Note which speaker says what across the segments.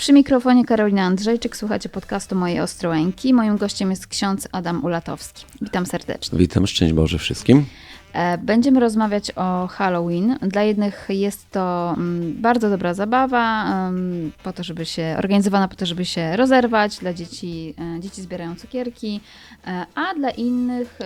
Speaker 1: Przy mikrofonie Karolina Andrzejczyk, słuchacie podcastu Moje Ostrołęki. Moim gościem jest ksiądz Adam Ulatowski. Witam serdecznie.
Speaker 2: Witam, szczęść Boże wszystkim.
Speaker 1: E, będziemy rozmawiać o Halloween. Dla jednych jest to mm, bardzo dobra zabawa, po to, żeby się organizowana po to, żeby się rozerwać. Dla dzieci, e, dzieci zbierają cukierki, e, a dla innych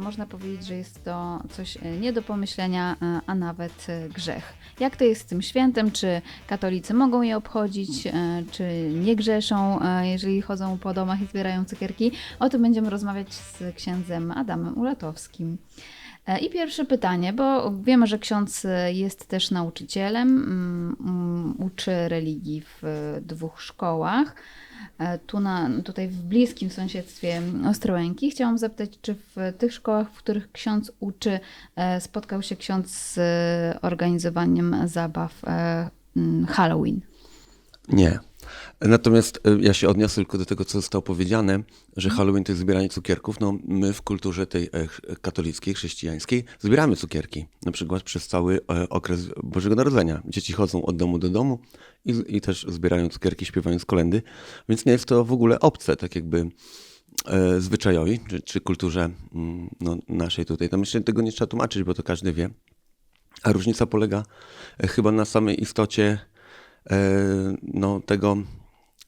Speaker 1: można powiedzieć, że jest to coś nie do pomyślenia, a nawet grzech. Jak to jest z tym świętem? Czy katolicy mogą je obchodzić, czy nie grzeszą, jeżeli chodzą po domach i zbierają cukierki? O tym będziemy rozmawiać z księdzem Adamem Ulatowskim. E, I pierwsze pytanie, bo wiemy, że ksiądz e, jest też nauczycielem, mm, mm, uczy religii w e, dwóch szkołach. Tu na, tutaj w bliskim sąsiedztwie Ostrołęki. Chciałam zapytać, czy w tych szkołach, w których ksiądz uczy, spotkał się ksiądz z organizowaniem zabaw mm, Halloween?
Speaker 2: Nie. Natomiast y, ja się odniosę tylko do tego, co zostało powiedziane, że Halloween to jest zbieranie cukierków. No, my w kulturze tej e, katolickiej, chrześcijańskiej zbieramy cukierki. Na przykład przez cały e, okres Bożego Narodzenia. Dzieci chodzą od domu do domu i, i też zbierają cukierki, śpiewając kolendy. Więc nie jest to w ogóle obce, tak jakby e, zwyczajowi, czy, czy kulturze mm, no, naszej tutaj. To myślę, że tego nie trzeba tłumaczyć, bo to każdy wie. A różnica polega e, chyba na samej istocie e, no, tego,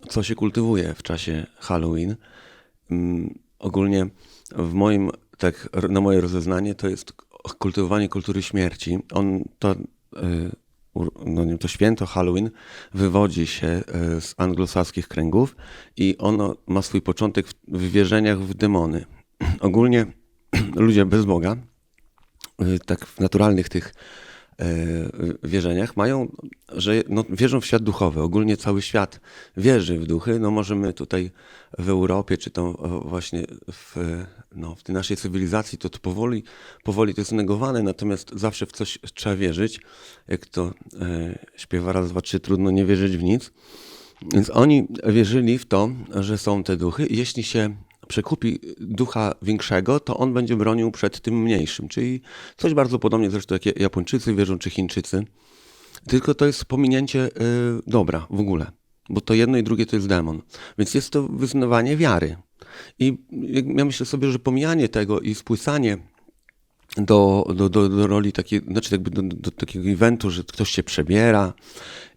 Speaker 2: co się kultywuje w czasie Halloween. Mm, Ogólnie w moim, tak na moje rozeznanie, to jest kultywowanie kultury śmierci. On to, e, no, nie to święto Halloween wywodzi się e, z anglosaskich kręgów i ono ma swój początek w, wierzeniach w demony. Ogólnie ludzie bez Boga, tak w naturalnych tych e, wierzeniach mają, że no, wierzą w świat duchowy. Ogólnie cały świat wierzy w duchy. No możemy tutaj w Europie, czy to e, właśnie w, e, no, w tej naszej cywilizacji, to, to powoli, powoli to jest negowane, natomiast zawsze w coś trzeba wierzyć. Jak to e, śpiewa raz, dwa, trzy, trudno nie wierzyć w nic. Więc oni wierzyli w to, że są te duchy jeśli się przekupi ducha większego, to on będzie bronił przed tym mniejszym. Czyli coś bardzo podobnie zresztą jak Japończycy wierzą, czy Chińczycy. Tylko to jest pominięcie y, dobra w ogóle, bo to jedno i drugie to jest demon. Więc jest to wyznawanie wiary. I ja myślę sobie, że pomijanie tego i spłysanie do, do, do, do roli takiej, znaczy jakby do, do takiego eventu, że ktoś się przebiera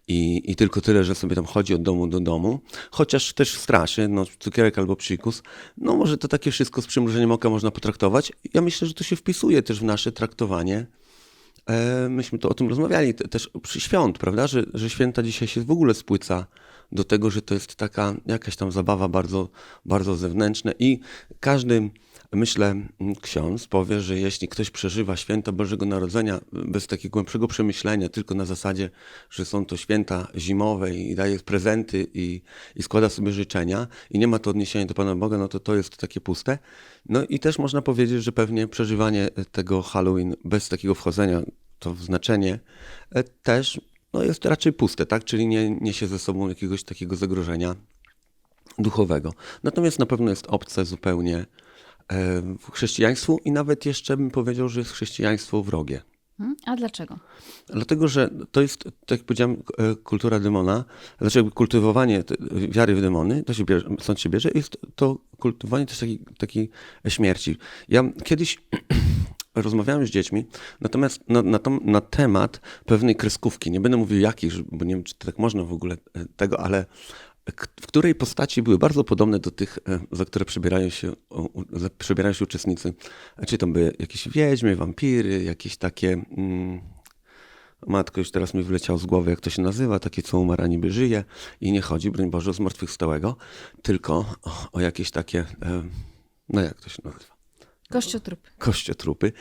Speaker 2: i, i tylko tyle, że sobie tam chodzi od domu do domu, chociaż też straszy, no cukierek albo psikus, no może to takie wszystko z przymrużeniem oka można potraktować. Ja myślę, że to się wpisuje też w nasze traktowanie. E, myśmy to o tym rozmawiali te- też przy świąt, prawda, że, że święta dzisiaj się w ogóle spłyca do tego, że to jest taka jakaś tam zabawa bardzo, bardzo zewnętrzna i każdy, myślę, m, ksiądz powie, że jeśli ktoś przeżywa święta Bożego Narodzenia bez takiego głębszego przemyślenia, tylko na zasadzie, że są to święta zimowe i daje prezenty i, i składa sobie życzenia i nie ma to odniesienia do Pana Boga, no to to jest takie puste. No i też można powiedzieć, że pewnie przeżywanie tego Halloween bez takiego wchodzenia to w znaczenie e, też no jest raczej puste, tak? Czyli nie niesie ze sobą jakiegoś takiego zagrożenia duchowego. Natomiast na pewno jest obce zupełnie e, chrześcijaństwu i nawet jeszcze bym powiedział, że jest chrześcijaństwo wrogie.
Speaker 1: Hmm? A dlaczego?
Speaker 2: Dlatego, że to jest, tak jak powiedziałem, e, kultura demona, znaczy jakby kultywowanie wiary w demony, to się bierze, stąd się bierze, jest to kultywowanie też takiej, takiej śmierci. Ja kiedyś rozmawiałem z dziećmi, natomiast na, na, tom, na temat pewnej kreskówki, nie będę mówił jakiej, bo nie wiem, czy tak można w ogóle e, tego, ale w której postaci były bardzo podobne do tych, e, za które przebierają się, przebierają się uczestnicy. Czy to były jakieś wiedźmy, wampiry, jakieś takie... Mm, Matko, już teraz mi wyleciało z głowy, jak to się nazywa, takie co umarł, a niby żyje i nie chodzi, broń Boże, o zmartwychwstałego, tylko o, o jakieś takie, e, no jak to się nazywa,
Speaker 1: Kościotrup.
Speaker 2: kościotrupy.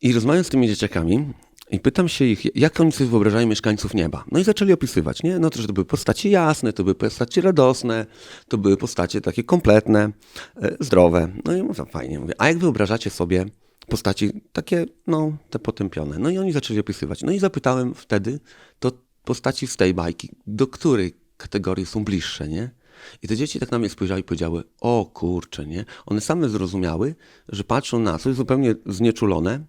Speaker 2: I rozmawiam z tymi dzieciakami i pytam się ich, jak oni sobie wyobrażają mieszkańców nieba. No i zaczęli opisywać, nie? No to, że to były postacie jasne, to były postacie radosne, to były postacie takie kompletne, e, zdrowe. No i mówię, fajnie, mówię, a jak wyobrażacie sobie postaci takie, no, te potępione? No i oni zaczęli opisywać. No i zapytałem wtedy, to postaci z tej bajki, do której kategorii są bliższe, nie? I te dzieci tak na mnie spojrzały i powiedziały, o kurczę, nie? One same zrozumiały, że patrzą na coś zupełnie znieczulone,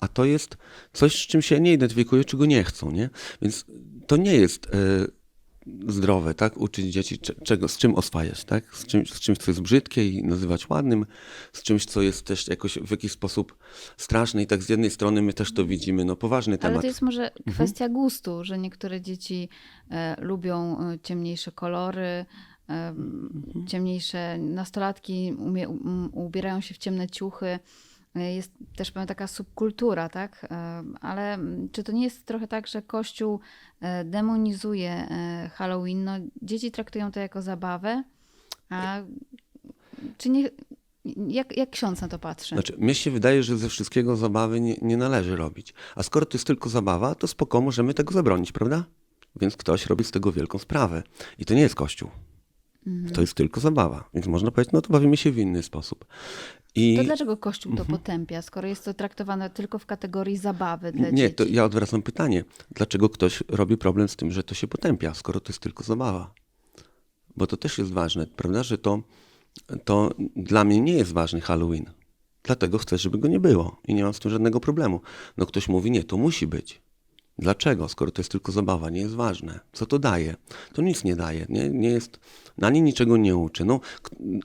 Speaker 2: a to jest coś, z czym się nie identyfikują, czego nie chcą, nie? Więc to nie jest e, zdrowe, tak? Uczyć dzieci cze- czego, z czym oswajać, tak? Z czymś, z czymś, co jest brzydkie i nazywać ładnym, z czymś, co jest też jakoś w jakiś sposób straszne i tak z jednej strony my też to widzimy, no poważny
Speaker 1: Ale
Speaker 2: temat.
Speaker 1: to jest może
Speaker 2: Mhm.
Speaker 1: kwestia gustu, że niektóre dzieci e, lubią e, ciemniejsze kolory, e,
Speaker 2: Mhm.
Speaker 1: ciemniejsze nastolatki umie, um, ubierają się w ciemne ciuchy. Jest też pewna taka subkultura, tak? E, Ale czy to nie jest trochę tak, że Kościół e, demonizuje e, Halloween? No, dzieci traktują to jako zabawę, a czy nie... Jak, jak ksiądz na to patrzy?
Speaker 2: Znaczy, mnie się wydaje, że ze wszystkiego zabawy nie, nie należy robić. A skoro to jest tylko zabawa, to spoko, możemy tego zabronić, prawda? Więc ktoś robi z tego wielką sprawę. I to nie jest kościół.
Speaker 1: Mhm.
Speaker 2: To jest tylko zabawa. Więc można powiedzieć, no to bawimy się w inny sposób. I
Speaker 1: To dlaczego Kościół
Speaker 2: Mhm.
Speaker 1: to potępia, skoro jest to traktowane tylko w kategorii zabawy dla
Speaker 2: nie,
Speaker 1: dzieci?
Speaker 2: to ja odwracam pytanie. Dlaczego ktoś robi problem z tym, że to się potępia, skoro to jest tylko zabawa? Bo to też jest ważne, prawda? Że to, to dla mnie nie jest ważny Halloween. Dlatego chcę, żeby go nie było i nie mam z tym żadnego problemu. No ktoś mówi, nie, to musi być. Dlaczego? Skoro to jest tylko zabawa, nie jest ważne. Co to daje? To nic nie daje. Nie, nie jest, na nie niczego nie uczy. No,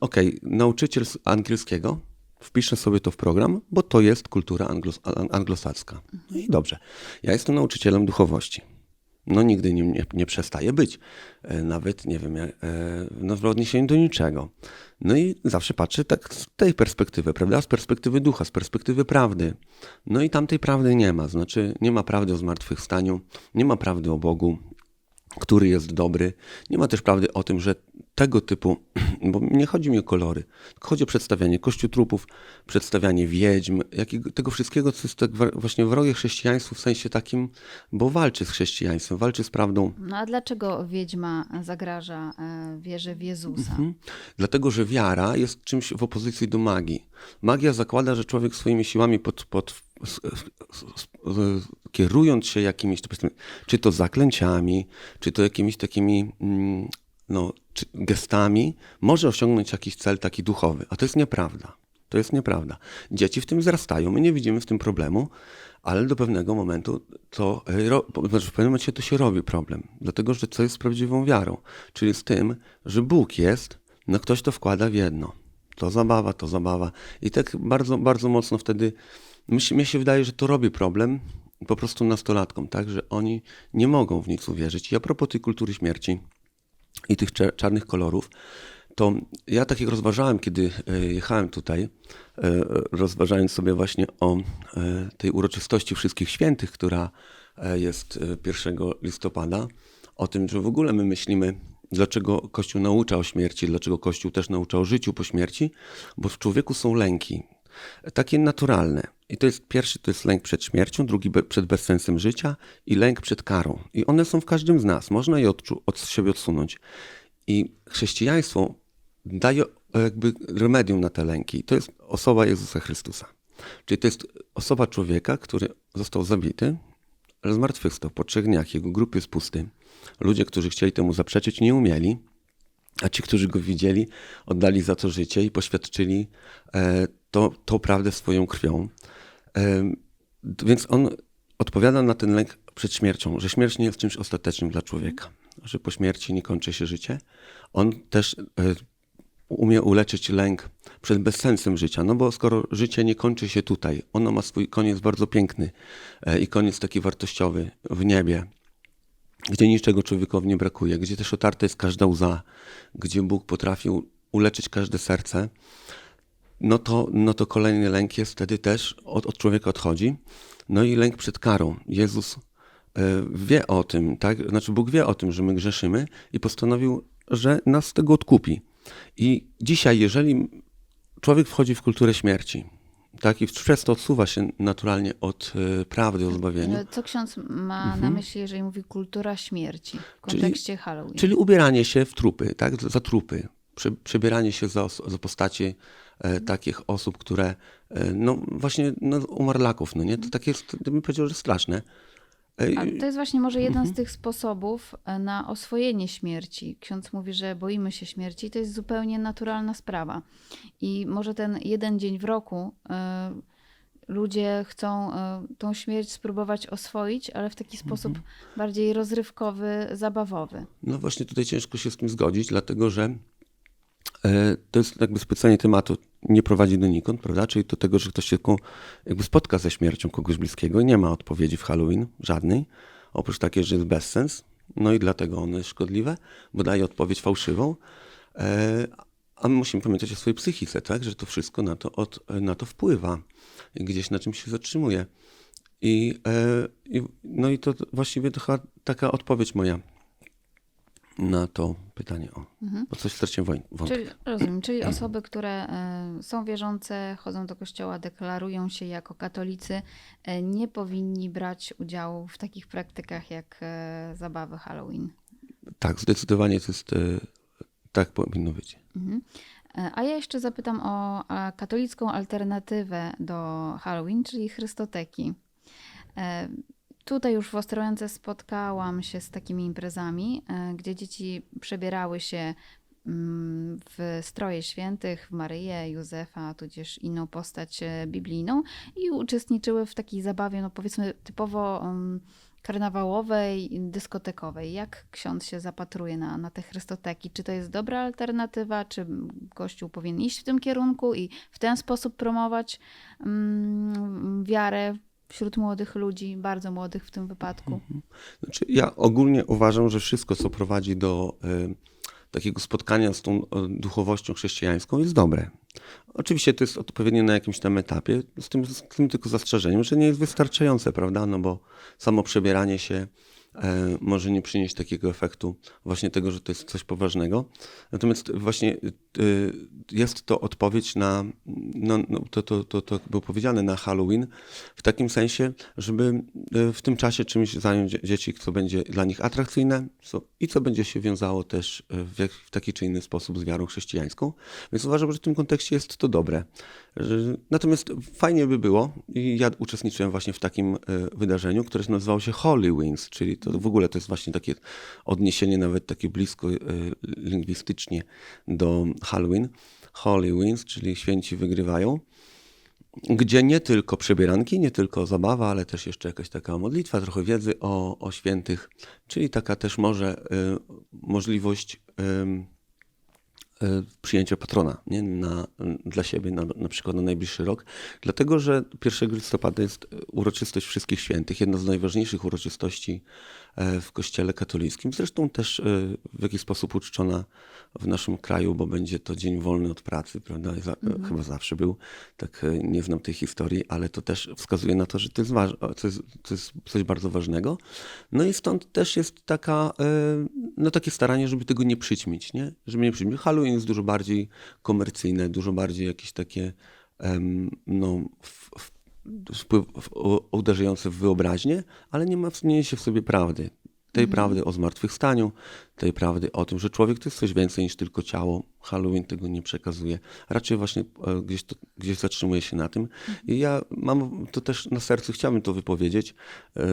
Speaker 2: okej, nauczyciel z angielskiego wpiszę sobie to w program, bo to jest kultura anglos, an- anglosacka. No i dobrze. Ja jestem nauczycielem duchowości. No nigdy nie, nie, nie przestaje być. E, Nawet, nie wiem, jak- e, no, w odniesieniu do niczego. No i zawsze patrzę tak z tej perspektywy, prawda? Z perspektywy ducha, z perspektywy prawdy. No i tam tej prawdy nie ma. Znaczy, nie ma prawdy o zmartwychwstaniu, nie ma prawdy o Bogu, który jest dobry. Nie ma też prawdy o tym, że tego typu, bo nie chodzi mi o kolory, chodzi o przedstawianie kościół trupów, przedstawianie wiedźm, jakiego, tego wszystkiego, co jest tak właśnie wrogie chrześcijaństwu w sensie takim, bo walczy z chrześcijaństwem, walczy z prawdą.
Speaker 1: No a dlaczego wiedźma zagraża e, wierze w Jezusa?
Speaker 2: Mhm. Dlatego, że wiara jest czymś w opozycji do magii. Magia zakłada, że człowiek swoimi siłami pod, pod, kierując się jakimiś, czy to zaklęciami, czy to jakimiś takimi mm, no, gestami, może osiągnąć jakiś cel taki duchowy. A to jest nieprawda. To jest nieprawda. Dzieci w tym wzrastają, my nie widzimy w tym problemu, ale do pewnego momentu to, w pewnym momencie to się robi problem. Dlatego, że co jest prawdziwą wiarą? Czyli z tym, że Bóg jest, no ktoś to wkłada w jedno. To zabawa, to zabawa. I tak bardzo, bardzo mocno wtedy, mi się wydaje, że to robi problem po prostu nastolatkom, tak, że oni nie mogą w nic uwierzyć. I a propos tej kultury śmierci i tych czarnych kolorów, to ja tak jak rozważałem, kiedy e, jechałem tutaj, e, rozważając sobie właśnie o e, tej uroczystości Wszystkich Świętych, która jest e, 1 listopada, o tym, że w ogóle my myślimy, dlaczego Kościół naucza o śmierci, dlaczego Kościół też naucza o życiu po śmierci, bo w człowieku są lęki, takie naturalne. I to jest pierwszy to jest lęk przed śmiercią, drugi be, przed bezsensem życia i lęk przed karą. I one są w każdym z nas. Można je odczu- od siebie odsunąć. I chrześcijaństwo daje jakby remedium na te lęki. To jest osoba Jezusa Chrystusa. Czyli to jest osoba człowieka, który został zabity, ale zmartwychwstał po trzech dniach. Jego grób jest pusty. Ludzie, którzy chcieli temu zaprzeczyć, nie umieli. A ci, którzy go widzieli, oddali za to życie i poświadczyli e, to, tą prawdę swoją krwią. E, więc on odpowiada na ten lęk przed śmiercią, że śmierć nie jest czymś ostatecznym dla człowieka, że po śmierci nie kończy się życie. On też e, umie uleczyć lęk przed bezsensem życia, no bo skoro życie nie kończy się tutaj, ono ma swój koniec bardzo piękny e, i koniec taki wartościowy w niebie, gdzie niczego człowiekowi nie brakuje, gdzie też otarta jest każda łza, gdzie Bóg potrafił uleczyć każde serce, no to, no to kolejny lęk jest wtedy też od, od człowieka odchodzi. No i lęk przed karą. Jezus e, wie o tym, tak? Znaczy Bóg wie o tym, że my grzeszymy i postanowił, że nas z tego odkupi. I dzisiaj, jeżeli człowiek wchodzi w kulturę śmierci, tak, i przez to odsuwa się naturalnie od e, prawdy o zbawieniu,
Speaker 1: Co ksiądz ma na
Speaker 2: Mhm.
Speaker 1: myśli, jeżeli mówi kultura śmierci w kontekście Halloween?
Speaker 2: Czyli ubieranie się w trupy, tak? Za trupy. Prze, przebieranie się za, za postaci e, takich osób, które, e, no właśnie, no, umarlaków, no nie? To takie jest, bym powiedział, że straszne.
Speaker 1: A to jest właśnie może jeden
Speaker 2: Mhm.
Speaker 1: z tych sposobów e, na oswojenie śmierci. Ksiądz mówi, że boimy się śmierci to jest zupełnie naturalna sprawa. I może ten jeden dzień w roku, e, ludzie chcą e, tą śmierć spróbować oswoić, ale w taki sposób bardziej rozrywkowy, zabawowy.
Speaker 2: No właśnie tutaj ciężko się z tym zgodzić, dlatego że to jest jakby spłycenie tematu nie prowadzi donikąd, prawda? Czyli do tego, że ktoś się jakby spotka ze śmiercią kogoś bliskiego i nie ma odpowiedzi w Halloween, żadnej, oprócz takiej, że jest bezsens. No i dlatego one jest szkodliwe, bo daje odpowiedź fałszywą. E, a my musimy pamiętać o swojej psychice, tak? Że to wszystko na to, od, na to wpływa. Gdzieś na czym się zatrzymuje. I, e, no i to właściwie to taka odpowiedź moja na to pytanie. O, bo coś straciłem wątek.
Speaker 1: Czyli, rozumiem, czyli osoby, które e, są wierzące, chodzą do kościoła, deklarują się jako katolicy, e, nie powinni brać udziału w takich praktykach jak e, zabawy Halloween.
Speaker 2: Tak, zdecydowanie to jest, tak powinno być.
Speaker 1: Mhm. A ja jeszcze zapytam o katolicką alternatywę do Halloween, czyli Chrystoteki. Tutaj już w Ostrołęce spotkałam się z takimi imprezami, e, gdzie dzieci przebierały się mm, w stroje świętych, w Maryję, Józefa, tudzież inną postać e, biblijną i uczestniczyły w takiej zabawie, no powiedzmy typowo um, karnawałowej, dyskotekowej. Jak ksiądz się zapatruje na, na te chrystoteki? Czy to jest dobra alternatywa? Czy Kościół powinien iść w tym kierunku i w ten sposób promować mm, wiarę wśród młodych ludzi, bardzo młodych w tym wypadku?
Speaker 2: Znaczy, ja ogólnie uważam, że wszystko, co prowadzi do e, takiego spotkania z tą duchowością chrześcijańską, jest dobre. Oczywiście to jest odpowiednie na jakimś tam etapie, z tym, z tym tylko zastrzeżeniem, że nie jest wystarczające, prawda? No bo samo przebieranie się może nie przynieść takiego efektu właśnie tego, że to jest coś poważnego. Natomiast właśnie e, jest to odpowiedź na, no, no, to, to, to, to było powiedziane, na Halloween, w takim sensie, żeby e, w tym czasie czymś zająć dzie- dzieci, co będzie dla nich atrakcyjne co, i co będzie się wiązało też e, w, w taki czy inny sposób z wiarą chrześcijańską. Więc uważam, że w tym kontekście jest to dobre. Natomiast fajnie by było, i ja uczestniczyłem właśnie w takim e, wydarzeniu, które nazywało się Holy Wings, czyli to w ogóle to jest właśnie takie odniesienie nawet takie blisko e, lingwistycznie do Halloween. Holy Wings, czyli święci wygrywają gdzie nie tylko przebieranki, nie tylko zabawa, ale też jeszcze jakaś taka modlitwa, trochę wiedzy o, o świętych, czyli taka też może y, możliwość y, przyjęcia patrona nie? Na, dla siebie, na, na przykład na najbliższy rok, dlatego że 1 listopada jest uroczystość wszystkich świętych, jedna z najważniejszych uroczystości w kościele katolickim, zresztą też e, w jakiś sposób uczczona w naszym kraju, bo będzie to dzień wolny od pracy, prawda? Za, Chyba zawsze był, tak e, nie znam tej historii, ale to też wskazuje na to, że to jest, to jest, to jest coś bardzo ważnego. No i stąd też jest taka, e, no takie staranie, żeby tego nie przyćmić, nie? Żeby nie przyćmić. Halloween jest dużo bardziej komercyjne, dużo bardziej jakieś takie, no, w, w, wpływ, uderzające w wyobraźnię, ale nie ma nie niesie w sobie prawdy. Tej prawdy o zmartwychwstaniu, tej prawdy o tym, że człowiek to jest coś więcej niż tylko ciało. Halloween tego nie przekazuje. Raczej właśnie e, gdzieś, to, gdzieś zatrzymuje się na tym. I ja mam to też na sercu, chciałbym to wypowiedzieć, e,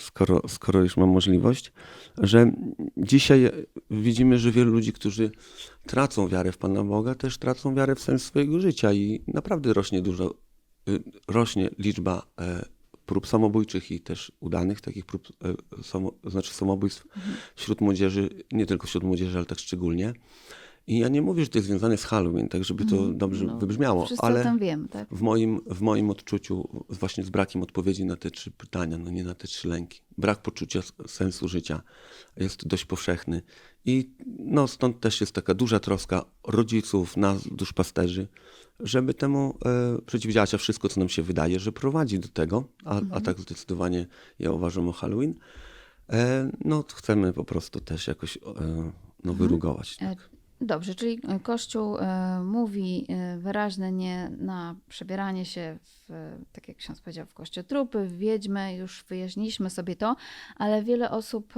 Speaker 2: skoro, skoro już mam możliwość, że dzisiaj widzimy, że wielu ludzi, którzy tracą wiarę w Pana Boga, też tracą wiarę w sens swojego życia i naprawdę rośnie dużo, rośnie liczba e, prób samobójczych i też udanych takich prób, e, samo, znaczy samobójstw wśród młodzieży, nie tylko wśród młodzieży, ale tak szczególnie. I ja nie mówię, że to jest związane z Halloween, tak żeby to dobrze
Speaker 1: No,
Speaker 2: wybrzmiało, ale
Speaker 1: wiemy, tak?
Speaker 2: w moim, w moim odczuciu właśnie z brakiem odpowiedzi na te trzy pytania, no nie na te trzy lęki. Brak poczucia sensu życia jest dość powszechny i no stąd też jest taka duża troska rodziców, nas, duszpasterzy, żeby temu e, przeciwdziałać, a wszystko, co nam się wydaje, że prowadzi do tego, a, a tak zdecydowanie ja uważam o Halloween, e, no chcemy po prostu też jakoś e, no, wyrugować.
Speaker 1: E,
Speaker 2: Tak.
Speaker 1: Dobrze, czyli Kościół e, mówi e, wyraźne nie na przebieranie się, w, tak jak ksiądz powiedział, w kościotrupy, w wiedźmy, już wyjaśniliśmy sobie to, ale wiele osób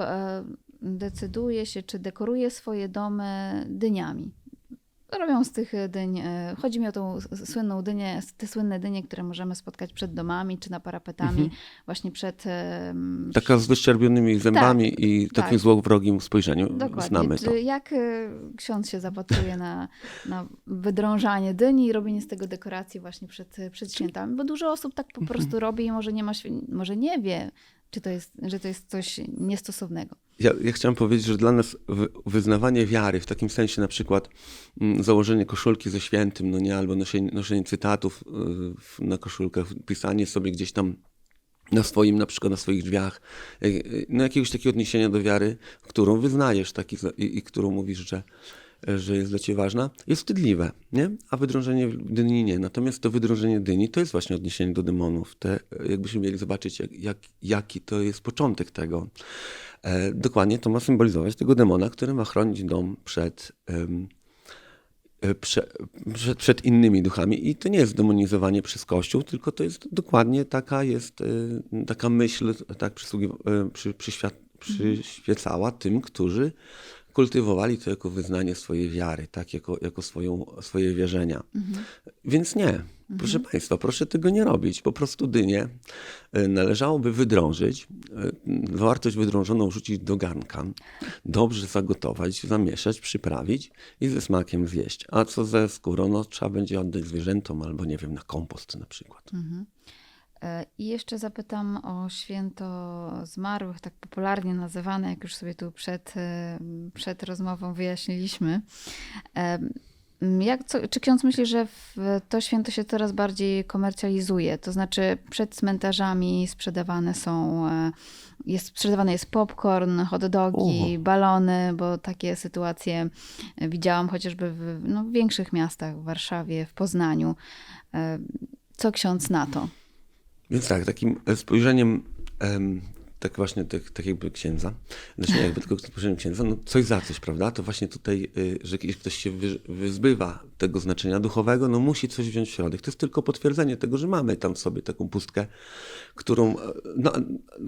Speaker 1: decyduje się, czy dekoruje swoje domy dyniami. Robią z tych dyń, e, chodzi mi o tą słynną dynię, te słynne dynie, które możemy spotkać przed domami czy na parapetami,
Speaker 2: Mhm.
Speaker 1: właśnie przed...
Speaker 2: Taka z wyszczerbionymi zębami i
Speaker 1: tak.
Speaker 2: takim złowrogim spojrzeniu.
Speaker 1: Dokładnie.
Speaker 2: Znamy to.
Speaker 1: Jak e, ksiądz się zapatruje na, na wydrążanie dyni i robienie z tego dekoracji właśnie przed, przed świętami? Bo dużo osób tak po
Speaker 2: Mhm.
Speaker 1: prostu robi i może nie, ma, może nie wie, czy to jest, że to jest coś niestosownego.
Speaker 2: Ja, ja chciałem powiedzieć, że dla nas wy, wyznawanie wiary, w takim sensie na przykład mm, założenie koszulki ze świętym, no nie, albo noszenie, noszenie cytatów y, na koszulkach, pisanie sobie gdzieś tam na swoim, na przykład na swoich drzwiach, y, y, no jakiegoś takiego odniesienia do wiary, którą wyznajesz taki, i, i którą mówisz, że, że jest dla ciebie ważna, jest wstydliwe, nie? A wydrążenie dyni nie. Natomiast to wydrążenie dyni to jest właśnie odniesienie do demonów. Te, jakbyśmy mieli zobaczyć, jak, jak, jaki to jest początek tego. E, dokładnie to ma symbolizować tego demona, który ma chronić dom przed, e, prze, przed, przed innymi duchami. I to nie jest demonizowanie przez Kościół, tylko to jest dokładnie taka jest e, taka myśl, tak e, przy, przyświat, przyświecała tym, którzy kultywowali to jako wyznanie swojej wiary, tak, jako, jako swoją, swoje wierzenia. Więc nie, proszę Państwa, proszę tego nie robić. Po prostu dynię e, należałoby wydrążyć, e, wartość wydrążoną wrzucić do garnka, dobrze zagotować, zamieszać, przyprawić i ze smakiem zjeść. A co ze skórą, no trzeba będzie oddać zwierzętom albo nie wiem, na kompost na przykład.
Speaker 1: E, I jeszcze zapytam o święto zmarłych, tak popularnie nazywane, jak już sobie tu przed, e, przed rozmową wyjaśniliśmy. E, Jak, co, czy ksiądz myśli, że w, to święto się coraz bardziej komercjalizuje? To znaczy przed cmentarzami sprzedawane są, e, jest, sprzedawany jest popcorn, hot dogi, balony, bo takie sytuacje e, widziałam chociażby w no, większych miastach, w Warszawie, w Poznaniu. E, Co ksiądz na to?
Speaker 2: Więc tak, takim spojrzeniem, em, tak właśnie tak, tak jakby księdza, znaczy jakby tylko spojrzeniem księdza, no coś za coś, prawda? To właśnie tutaj, y, że jeśli ktoś się wy, wyzbywa tego znaczenia duchowego, no musi coś wziąć w środek. To jest tylko potwierdzenie tego, że mamy tam w sobie taką pustkę, którą, e, no,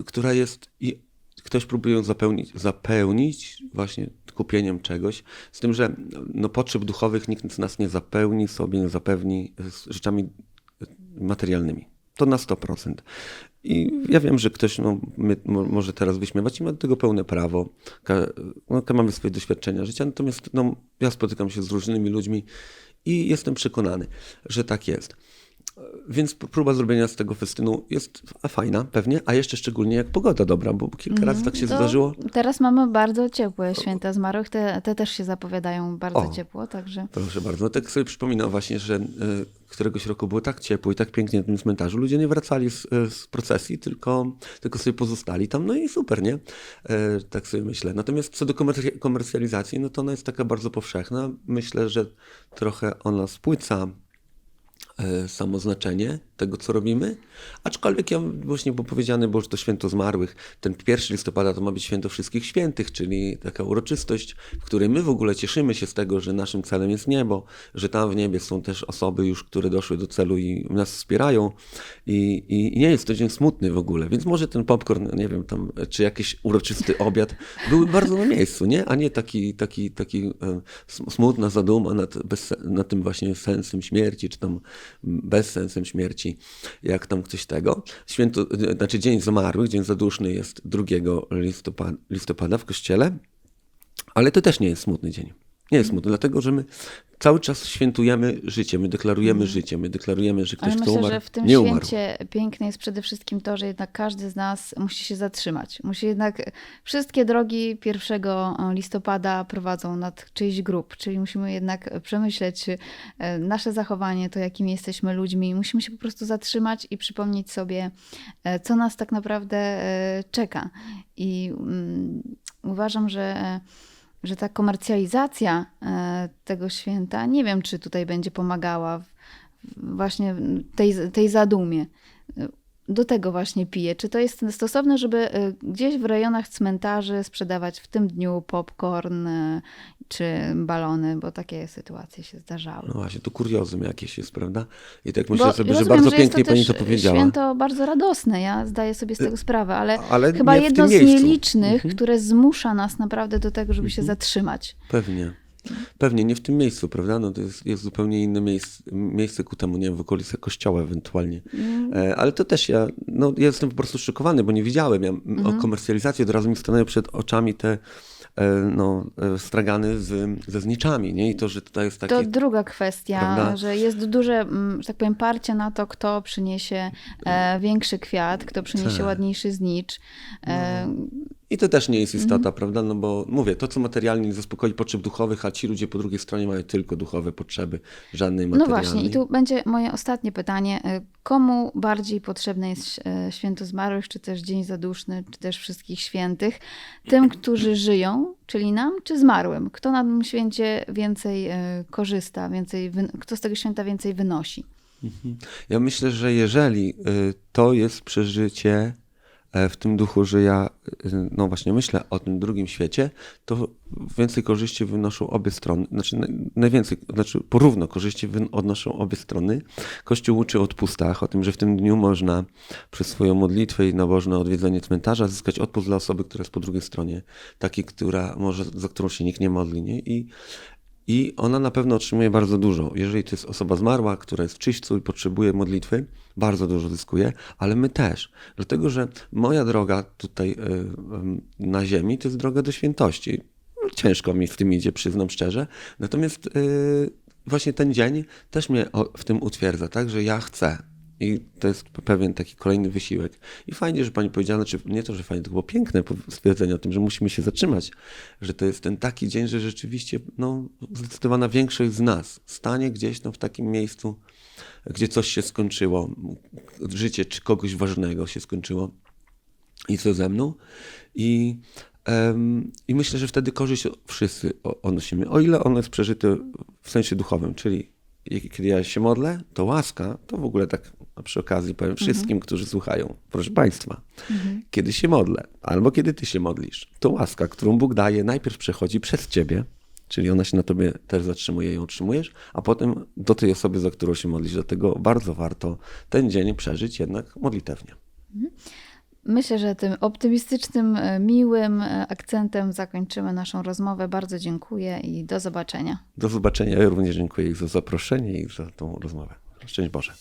Speaker 2: która jest i ktoś próbuje ją zapełnić, zapełnić właśnie kupieniem czegoś, z tym, że no, potrzeb duchowych nikt nas nie zapełni sobie, nie zapewni rzeczami materialnymi. To na 100%. I ja wiem, że ktoś no, mo, może teraz wyśmiewać i ma do tego pełne prawo. No, mamy swoje doświadczenia życia, natomiast no, ja spotykam się z różnymi ludźmi i jestem przekonany, że tak jest. Więc próba zrobienia z tego festynu jest fajna, pewnie, a jeszcze szczególnie jak pogoda dobra, bo kilka razy tak się
Speaker 1: To
Speaker 2: zdarzyło.
Speaker 1: Teraz mamy bardzo ciepłe święta zmarłych. Te, te też się zapowiadają bardzo
Speaker 2: O.
Speaker 1: ciepło, także.
Speaker 2: Proszę bardzo. No tak sobie przypominam właśnie, że y, któregoś roku było tak ciepło i tak pięknie na tym cmentarzu. Ludzie nie wracali z, y, z procesji, tylko, tylko sobie pozostali tam. No i super, nie? E, tak sobie myślę. Natomiast co do komerc- komercjalizacji, no to ona jest taka bardzo powszechna. Myślę, że trochę ona spłyca e, samo znaczenie tego, co robimy. Aczkolwiek ja właśnie było powiedziane, było, to święto zmarłych. Ten 1 listopada to ma być święto wszystkich świętych, czyli taka uroczystość, w której my w ogóle cieszymy się z tego, że naszym celem jest niebo, że tam w niebie są też osoby już, które doszły do celu i nas wspierają. I, i nie jest to dzień smutny w ogóle, więc może ten popcorn, nie wiem, tam, czy jakiś uroczysty obiad były bardzo na miejscu, nie? A nie taki, taki, taki e, sm- smutna zaduma nad, bez, nad tym właśnie sensem śmierci, czy tam bezsensem śmierci, jak tam ktoś tego. Święto, znaczy Dzień Zmarłych, Dzień Zaduszny jest 2 listopada, listopada w kościele, ale to też nie jest smutny dzień. Nie jest smutny, dlatego że my cały czas świętujemy życie, my deklarujemy życie, my deklarujemy, że ktoś,
Speaker 1: Ale
Speaker 2: kto
Speaker 1: myślę,
Speaker 2: umarł,
Speaker 1: że w tym
Speaker 2: nie umarł.
Speaker 1: święcie piękne jest przede wszystkim to, że jednak każdy z nas musi się zatrzymać. Musi jednak wszystkie drogi 1 listopada prowadzą nad czyjś grup, czyli musimy jednak przemyśleć e, nasze zachowanie, to jakimi jesteśmy ludźmi. Musimy się po prostu zatrzymać i przypomnieć sobie, e, co nas tak naprawdę e, czeka. I mm, uważam, że że ta komercjalizacja e, tego święta, nie wiem, czy tutaj będzie pomagała właśnie tej, tej zadumie. Do tego właśnie piję. Czy to jest stosowne, żeby e, gdzieś w rejonach cmentarzy sprzedawać w tym dniu popcorn e, czy balony, bo takie sytuacje się zdarzały.
Speaker 2: No właśnie, to kuriozum jakieś jest, prawda? I tak myślę
Speaker 1: Bo
Speaker 2: sobie, że
Speaker 1: rozumiem,
Speaker 2: bardzo
Speaker 1: jest
Speaker 2: pięknie pani
Speaker 1: też
Speaker 2: to powiedziała.
Speaker 1: Święto bardzo radosne, ja zdaję sobie z tego sprawę, ale,
Speaker 2: ale
Speaker 1: chyba jedno z nielicznych,
Speaker 2: Mhm.
Speaker 1: które zmusza nas naprawdę do tego, żeby się zatrzymać.
Speaker 2: Pewnie. Pewnie nie w tym miejscu, prawda? No to jest, jest zupełnie inne miejsce, miejsce ku temu, nie wiem, w okolicy kościoła ewentualnie. E, ale to też ja, no ja jestem po prostu szokowany, bo nie widziałem. Ja, m- O komercjalizacji od razu mi stanęły przed oczami te no, e, stragany z, ze zniczami, nie? I to, że tutaj jest taki...
Speaker 1: To druga kwestia,
Speaker 2: Prawda?
Speaker 1: że jest duże, mm, że tak powiem, parcie na to, kto przyniesie e, większy kwiat, kto przyniesie
Speaker 2: Tak.
Speaker 1: ładniejszy znicz. E,
Speaker 2: I to też nie jest istota,
Speaker 1: Mhm.
Speaker 2: prawda? No bo mówię, to co materialnie zaspokoi potrzeb duchowych, a ci ludzie po drugiej stronie mają tylko duchowe potrzeby, żadnej
Speaker 1: No
Speaker 2: materialnej.
Speaker 1: właśnie, i tu będzie moje ostatnie pytanie. E, Komu bardziej potrzebne jest e, święto zmarłych, czy też Dzień Zaduszny, czy też wszystkich świętych? Tym, którzy żyją, czyli nam, czy zmarłym? Kto na tym święcie więcej e, korzysta, więcej, kto z tego święta więcej wynosi?
Speaker 2: Ja myślę, że jeżeli y, to jest przeżycie w tym duchu, że ja y, no właśnie myślę o tym drugim świecie, to więcej korzyści wynoszą obie strony, znaczy naj- najwięcej, znaczy porówno korzyści odnoszą obie strony. Kościół uczy o odpustach, o tym, że w tym dniu można przez swoją modlitwę i nabożne odwiedzenie cmentarza zyskać odpust dla osoby, która jest po drugiej stronie, takiej, która może, za którą się nikt nie modli, nie? I i ona na pewno otrzymuje bardzo dużo. Jeżeli to jest osoba zmarła, która jest w czyśćcu i potrzebuje modlitwy, bardzo dużo zyskuje, ale my też. Dlatego, że moja droga tutaj y, na ziemi to jest droga do świętości. Ciężko mi w tym idzie, przyznam szczerze. Natomiast y, właśnie ten dzień też mnie w tym utwierdza, tak, że ja chcę. I to jest pewien taki kolejny wysiłek. I fajnie, że pani powiedziała, znaczy nie to, że fajnie, to było piękne stwierdzenie o tym, że musimy się zatrzymać, że to jest ten taki dzień, że rzeczywiście no, zdecydowana większość z nas stanie gdzieś no, w takim miejscu, gdzie coś się skończyło, życie czy kogoś ważnego się skończyło i co ze mną. I, I myślę, że wtedy korzyść wszyscy odnosimy. O ile ono jest przeżyte w sensie duchowym, czyli kiedy ja się modlę, to łaska, to w ogóle tak przy okazji powiem wszystkim, którzy słuchają, proszę Państwa, kiedy się modlę, albo kiedy Ty się modlisz, to łaska, którą Bóg daje, najpierw przechodzi przez Ciebie, czyli ona się na Tobie też zatrzymuje i ją otrzymujesz, a potem do tej osoby, za którą się modlisz. Dlatego bardzo warto ten dzień przeżyć jednak modlitewnie.
Speaker 1: Myślę, że tym optymistycznym, e, miłym e, akcentem zakończymy naszą rozmowę. Bardzo dziękuję i do zobaczenia.
Speaker 2: Do zobaczenia. Ja również dziękuję za zaproszenie i za tą rozmowę. Szczęść Boże.